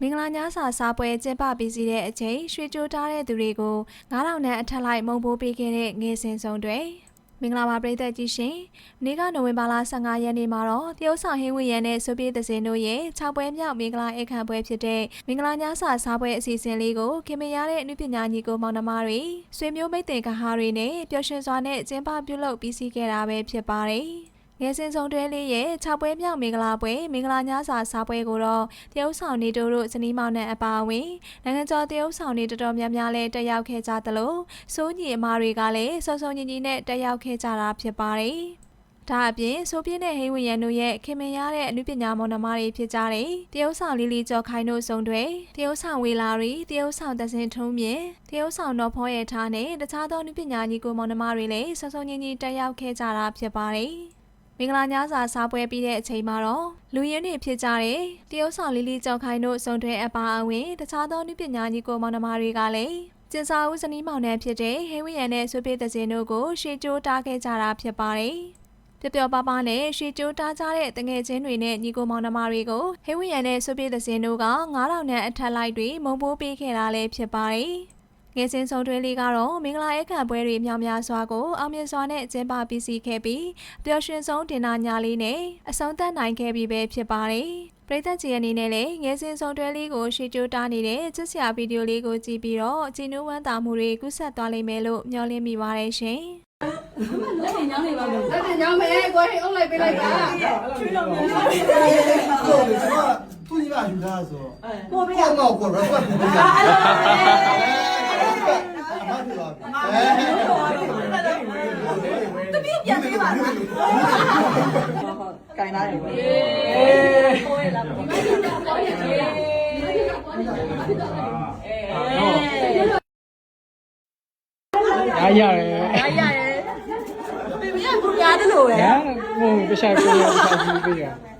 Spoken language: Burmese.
မင်္ဂလာညစာစားပွဲကျင်းပပြီးစီတဲ့အချိန်ရွှေကြိုးထားတဲ့သူတွေကို9000နဲ့အထက်လိုက်မုံပိုးပေးခဲ့တဲ့ငယ်စင်စုံတွေမင်္ဂလာပါပရိသတ်ကြီးရှင်။နေ့ကနိုဝင်ဘာလ15ရက်နေ့မှာတော့တရုတ်ဆောင်ဟင်းဝီရန်နဲ့ဆိုပြေးသစင်တို့ရဲ့6ပွဲမြောက်မင်္ဂလာအခမ်းပွဲဖြစ်တဲ့မင်္ဂလာညစာစားပွဲအစီအစဉ်လေးကိုခင်မရတဲ့အနုပညာညီကိုမောင်နှမတွေဆွေမျိုးမိတ်တင်ကဟာတွေနဲ့ပျော်ရွှင်စွာနဲ့ကျင်းပပြုလုပ်ပြီးစီးခဲ့တာပဲဖြစ်ပါတယ်။ ငယ်စဉ်ဆောင်တွဲလေးရဲ့6ပွဲမြောက်မင်္ဂလာပွဲမင်္ဂလာညစာစားပွဲကိုတော့တရုတ်ဆောင်နေတို့တို့ဇနီးမောင်နှံအပါအဝင်နိုင်ငံကျော်တရုတ်ဆောင်နေတော်တော်များများလည်းတက်ရောက်ခဲ့ကြသလိုစိုးညီအမတွေကလည်းစုံစုံညီညီနဲ့တက်ရောက်ခဲ့ကြတာဖြစ်ပါတယ်။ဒါအပြင်ဆိုပြင်းတဲ့ဟိဝီယန်တို့ရဲ့ခင်မင်ရတဲ့အနုပညာမောင်နှမတွေဖြစ်ကြတဲ့တရုတ်ဆောင်လီလီကျော်ခိုင်တို့စုံတွေတရုတ်ဆောင်ဝေလာရီတရုတ်ဆောင်တစင်ထုံးမြင့်တရုတ်ဆောင်တော်ဖောရဲ့ထားနဲ့တခြားသောအနုပညာညီကိုမောင်နှမတွေလည်းစုံစုံညီညီတက်ရောက်ခဲ့ကြတာဖြစ်ပါတယ်။ မင်္ဂလာညစာစားပွဲပြီးတဲ့အချိန်မှာတော့လူရင်းတွေဖြစ်ကြတဲ့တရုတ်ဆောင်လီလီကျော်ခိုင်တို့စုံတွဲအပါအဝင်တခြားသောနုပညာညီကိုမောင်နှမတွေကလည်းကျင်စာဦးဇနီးမောင်နှံဖြစ်တဲ့ဟိဝီယန်နဲ့ဆွေပေသစင်တို့ကိုရှေ့ကျိုးတားခဲ့ကြတာဖြစ်ပါတယ်။ပျော်ပျော်ပါးပါးနဲ့ရှေ့ကျိုးတားကြတဲ့တငယ်ချင်းတွေနဲ့ညီကိုမောင်နှမတွေကိုဟိဝီယန်နဲ့ဆွေပေသစင်တို့က9000နဲ့အထက်လိုက်တွေမုံပိုးပေးခဲ့တာလည်းဖြစ်ပါတယ်။ ငယ်ချင်းဆုံးတွဲလေးကတော့မင်္ဂလာဧကန်ပွဲတွေများများစွာကိုအောင်မြင်စွာနဲ့ကျင်းပပြီးစီးခဲ့ပြီးပျော်ရွှင်ဆုံးတင်နာညာလေးနဲ့အဆုံးသတ်နိုင်ခဲ့ပြီပဲဖြစ်ပါတယ်ပရိသတ်ကြီးအနေနဲ့လည်းငယ်စဉ်ဆုံးတွဲလေးကိုရှေ့ကျိုးတားနေတဲ့ချစ်စရာဗီဒီယိုလေးကိုကြည့်ပြီးတော့ဂျီနိုးဝမ်းတာမှုတွေကူးဆက်သွားလိမ့်မယ်လို့မျှော်လင့်မိပါတယ်ရှင်။လက်ထင်ကြောင်းနေပါဘူး။လက်ထင်ကြောင်းမဲကိုယ်အုပ်လိုက်ပေးလိုက်ပါ။ချွေးလုံးမျိုး။ဟုတ်ပြီကျွန်တော်သူကြီးပါယူထားဆိုတော့ကိုပေးရမောက်ကို record ပေးတာ။အဲ့လိုပဲ။ ည့်ပြန်ပေးပါလားကင်လာတယ်ကွရရတယ်ရရရဲ့ပြပြပူရတယ်လို့ပဲညာဟိုတခြားကိုရတခြားကြီးပြရ